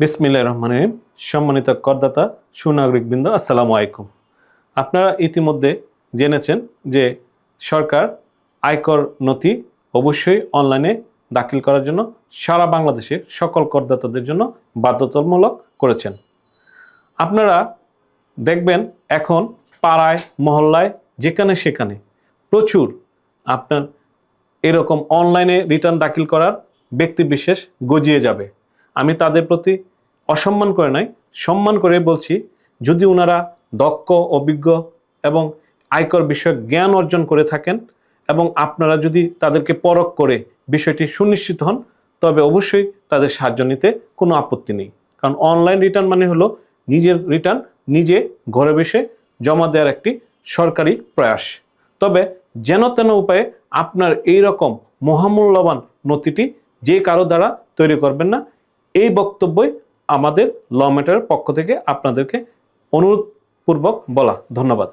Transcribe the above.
বিসমিল্লাহ রহমান রহিম। সম্মানিত করদাতা, সুনাগরিকবৃন্দ, আসসালামু আলাইকুম। আপনারা ইতিমধ্যে জেনেছেন যে সরকার আয়কর নথি অবশ্যই অনলাইনে দাখিল করার জন্য সারা বাংলাদেশের সকল করদাতাদের জন্য বাধ্যতামূলক করেছেন। আপনারা দেখবেন এখন পাড়ায়, মহল্লায়, যেখানে সেখানে প্রচুর আপনার এরকম অনলাইনে রিটার্ন দাখিল করার ব্যক্তি বিশেষ গজিয়ে যাবে। আমি তাদের প্রতি অসম্মান করে নাই। সম্মান করে বলছি, যদি ওনারা দক্ষ, অভিজ্ঞ এবং আয়কর বিষয়ক জ্ঞান অর্জন করে থাকেন এবং আপনারা যদি তাদেরকে পরখ করে বিষয়টি সুনিশ্চিত হন, তবে অবশ্যই তাদের সাহায্য নিতে কোনো আপত্তি নেই। কারণ অনলাইন রিটার্ন মানে হলো নিজের রিটার্ন নিজে ঘরে বসে জমা দেওয়ার একটি সরকারি প্রয়াস। তবে যেন তেন উপায়ে আপনার এই রকম মহামূল্যবান নথিটি যে কারও দ্বারা তৈরি করবেন না এই বক্তব্যই আমাদের ল ম্যাটারের পক্ষ থেকে আপনাদেরকে অনুরোধপূর্বক বলা। ধন্যবাদ।